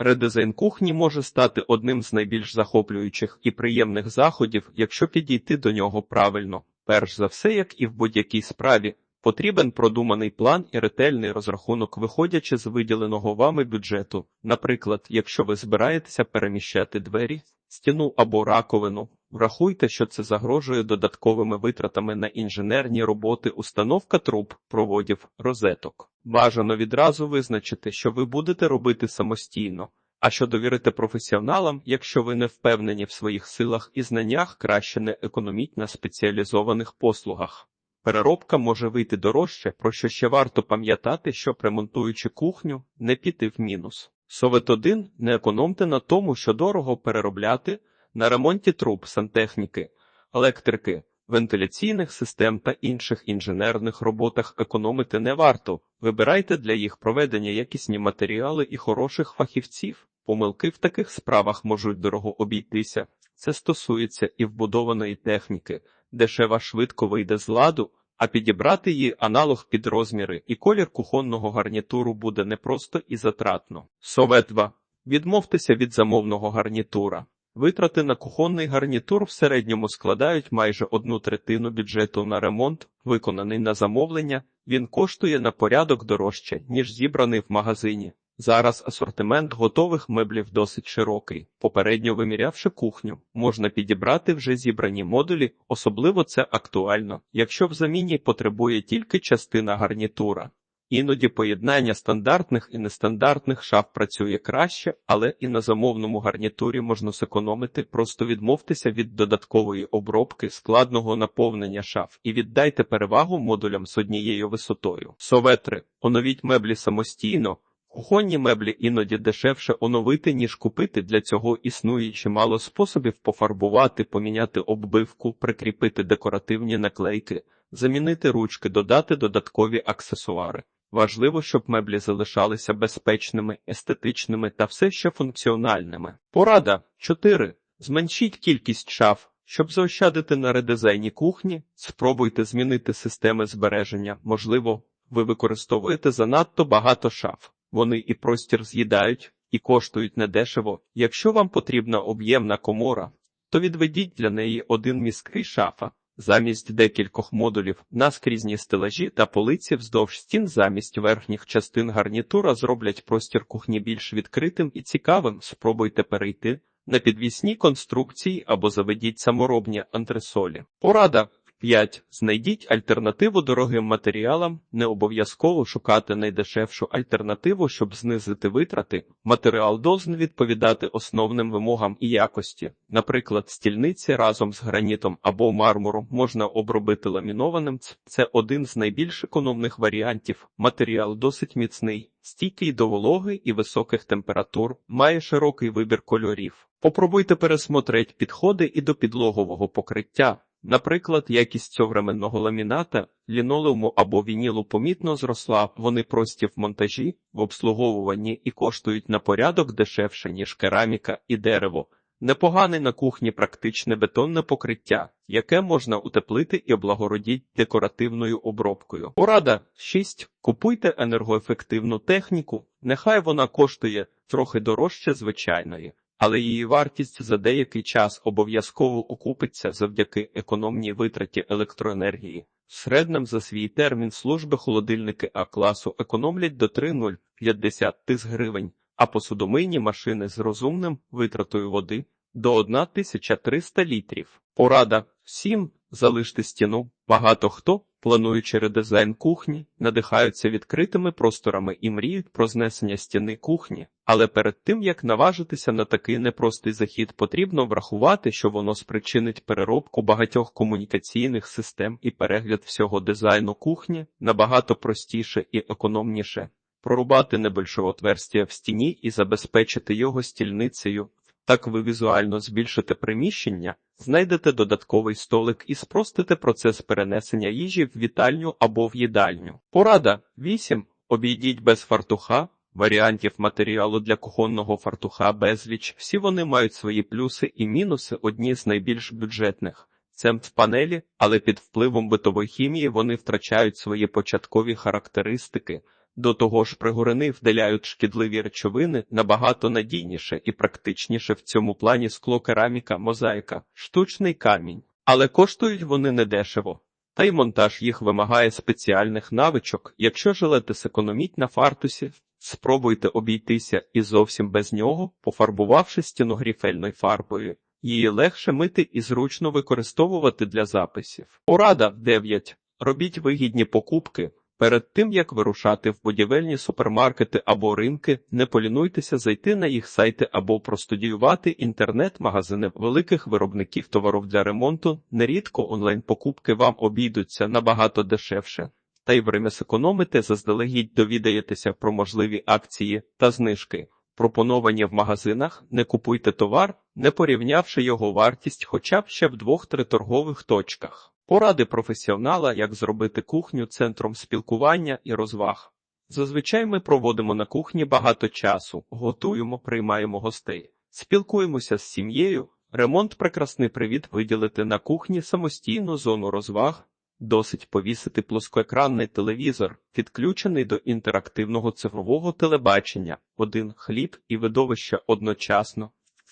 Редизайн кухні може стати одним з найбільш захоплюючих і приємних заходів, якщо підійти до нього правильно. Перш за все, як і в будь-якій справі, потрібен продуманий план і ретельний розрахунок, виходячи з виділеного вами бюджету. Наприклад, якщо ви збираєтеся переміщати двері, стіну або раковину, врахуйте, що це загрожує додатковими витратами на інженерні роботи, установка труб, проводів, розеток. Бажано відразу визначити, що ви будете робити самостійно. А що довірити професіоналам, якщо ви не впевнені в своїх силах і знаннях, краще не економіть на спеціалізованих послугах. Переробка може вийти дорожче, про що ще варто пам'ятати, що ремонтуючи кухню, не піти в мінус. Совет 1 не економте на тому, що дорого переробляти на ремонті труб, сантехніки, електрики, вентиляційних систем та інших інженерних роботах економити не варто. Вибирайте для їх проведення якісні матеріали і хороших фахівців. Помилки в таких справах можуть дорого обійтися. Це стосується і вбудованої техніки, дешева швидко вийде з ладу, а підібрати її аналог під розміри і колір кухонного гарнітуру буде непросто і затратно. Совет 2. Відмовтеся від замовного гарнітура. Витрати на кухонний гарнітур в середньому складають майже одну третину бюджету на ремонт, виконаний на замовлення. Він коштує на порядок дорожче, ніж зібраний в магазині. Зараз асортимент готових меблів досить широкий. Попередньо вимірявши кухню, можна підібрати вже зібрані модулі, особливо це актуально, якщо в заміні потребує тільки частина гарнітура. Іноді поєднання стандартних і нестандартних шаф працює краще, але і на замовному гарнітурі можна зекономити, просто відмовтеся від додаткової обробки складного наповнення шаф і віддайте перевагу модулям з однією висотою. Советри, оновіть меблі самостійно. Кухонні меблі іноді дешевше оновити, ніж купити. Для цього існує чимало способів пофарбувати, поміняти оббивку, прикріпити декоративні наклейки, замінити ручки, додати додаткові аксесуари. Важливо, щоб меблі залишалися безпечними, естетичними та все ще функціональними. Порада 4. Зменшіть кількість шаф. Щоб заощадити на редизайні кухні, спробуйте змінити системи збереження. Можливо, ви використовуєте занадто багато шаф. Вони і простір з'їдають, і коштують недешево. Якщо вам потрібна об'ємна комора, то відведіть для неї один міський шафа. Замість декількох модулів наскрізні стелажі та полиці вздовж стін замість верхніх частин гарнітура зроблять простір кухні більш відкритим і цікавим. Спробуйте перейти на підвісні конструкції або заведіть саморобні антресолі. Порада 5. Знайдіть альтернативу дорогим матеріалам. Не обов'язково шукати найдешевшу альтернативу, щоб знизити витрати. Матеріал должен відповідати основним вимогам і якості. Наприклад, стільниці разом з гранітом або мармуром можна обробити ламінованим. Це один з найбільш економних варіантів. Матеріал досить міцний, стійкий до вологи і високих температур, має широкий вибір кольорів. Попробуйте пересмотреть підходи і до підлогового покриття. Наприклад, якість современного ламіната, лінолеуму або вінілу помітно зросла, вони прості в монтажі, в обслуговуванні і коштують на порядок дешевше, ніж кераміка і дерево. Непогане на кухні практичне бетонне покриття, яке можна утеплити і облагородіть декоративною обробкою. Порада 6. Купуйте енергоефективну техніку, нехай вона коштує трохи дорожче звичайної але її вартість за деякий час обов'язково окупиться завдяки економній витраті електроенергії. Середнім за свій термін служби холодильники А класу економлять до 3,050 тис гривень, а посудомийні машини з розумним витратою води до 1300 літрів. Порада 7. Залиште стіну. Багато хто, плануючи редизайн кухні, надихаються відкритими просторами і мріють про знесення стіни кухні. Але перед тим як наважитися на такий непростий захід, потрібно врахувати, що воно спричинить переробку багатьох комунікаційних систем і перегляд всього дизайну кухні набагато простіше і економніше. Прорубати небольшое отверстя в стіні і забезпечити його стільницею. Так ви візуально збільшите приміщення, знайдете додатковий столик і спростите процес перенесення їжі в вітальню або в їдальню. Порада 8. Обійдіть без фартуха. Варіантів матеріалу для кухонного фартуха безліч. Всі вони мають свої плюси і мінуси, одні з найбільш бюджетних. Це в панелі, але під впливом битової хімії вони втрачають свої початкові характеристики. До того ж, пригорини вдаляють шкідливі речовини набагато надійніше і практичніше в цьому плані скло, кераміка, мозаїка, штучний камінь. Але коштують вони недешево. Та й монтаж їх вимагає спеціальних навичок. Якщо жилети зекономіть на фартусі, спробуйте обійтися і зовсім без нього, пофарбувавши стіну гріфельною фарбою. Її легше мити і зручно використовувати для записів. Порада 9. Робіть вигідні покупки. Перед тим, як вирушати в будівельні супермаркети або ринки, не полінуйтеся зайти на їх сайти або простудіювати інтернет-магазини великих виробників товарів для ремонту. Нерідко онлайн-покупки вам обійдуться набагато дешевше. Та й время зекономите, заздалегідь довідаєтеся про можливі акції та знижки. Пропоновані в магазинах, не купуйте товар, не порівнявши його вартість хоча б ще в двох-три торгових точках. Поради професіонала, як зробити кухню центром спілкування і розваг. Зазвичай ми проводимо на кухні багато часу, готуємо, приймаємо гостей, спілкуємося з сім'єю. Ремонт прекрасний привід виділити на кухні самостійну зону розваг. Досить повісити плоскоекранний телевізор, підключений до інтерактивного цифрового телебачення, один хліб і видовище одночасно.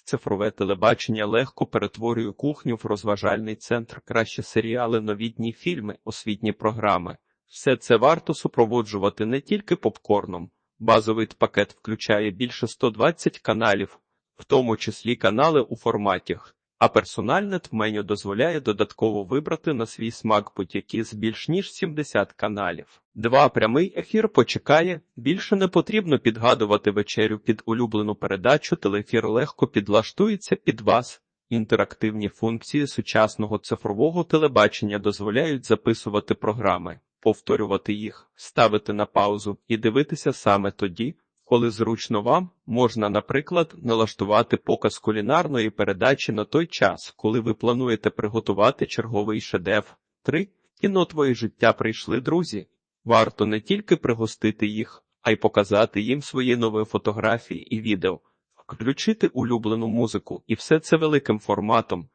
Цифрове телебачення легко перетворює кухню в розважальний центр, краще серіали, новітні фільми, освітні програми. Все це варто супроводжувати не тільки попкорном. Базовий пакет включає більше 120 каналів, в тому числі канали у форматах. А персональне меню дозволяє додатково вибрати на свій смак будь-які з більш ніж 70 каналів. Два прямий ефір почекає. Більше не потрібно підгадувати вечерю під улюблену передачу. Телефір легко підлаштується під вас. Інтерактивні функції сучасного цифрового телебачення дозволяють записувати програми, повторювати їх, ставити на паузу і дивитися саме тоді. Коли зручно вам, можна, наприклад, налаштувати показ кулінарної передачі на той час, коли ви плануєте приготувати черговий шедевр. 3. Кіно твоє життя прийшли друзі. Варто не тільки пригостити їх, а й показати їм свої нові фотографії і відео, включити улюблену музику, і все це великим форматом.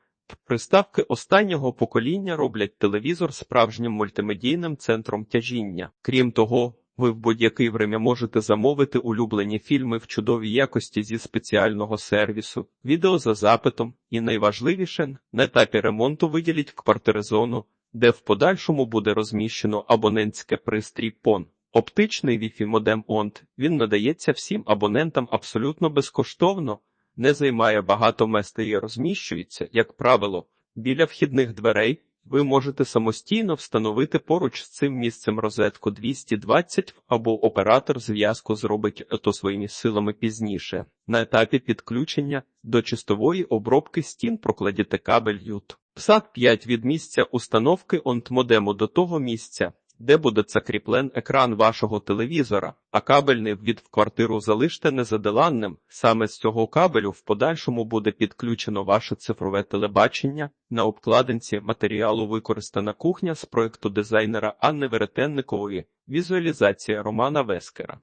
Приставки останнього покоління роблять телевізор справжнім мультимедійним центром тяжіння. Крім того, ви в будь-який время можете замовити улюблені фільми в чудовій якості зі спеціального сервісу, відео за запитом і найважливіше на етапі ремонту виділіть квартиризону, де в подальшому буде розміщено абонентське пристрій PON. Оптичний Wi-Fi модем ONT. Він надається всім абонентам абсолютно безкоштовно, не займає багато места і розміщується, як правило, біля вхідних дверей. Ви можете самостійно встановити поруч з цим місцем розетку 220 або оператор зв'язку зробить то своїми силами пізніше. На етапі підключення до чистової обробки стін прокладіте кабель ют. ПСАД 5 від місця установки онт-модему до того місця, де буде закріплен екран вашого телевізора, а кабельний ввід в квартиру залиште незадоланним. Саме з цього кабелю в подальшому буде підключено ваше цифрове телебачення. На обкладинці матеріалу використана кухня з проекту дизайнера Анни Веретенникової, візуалізація Романа Вескера.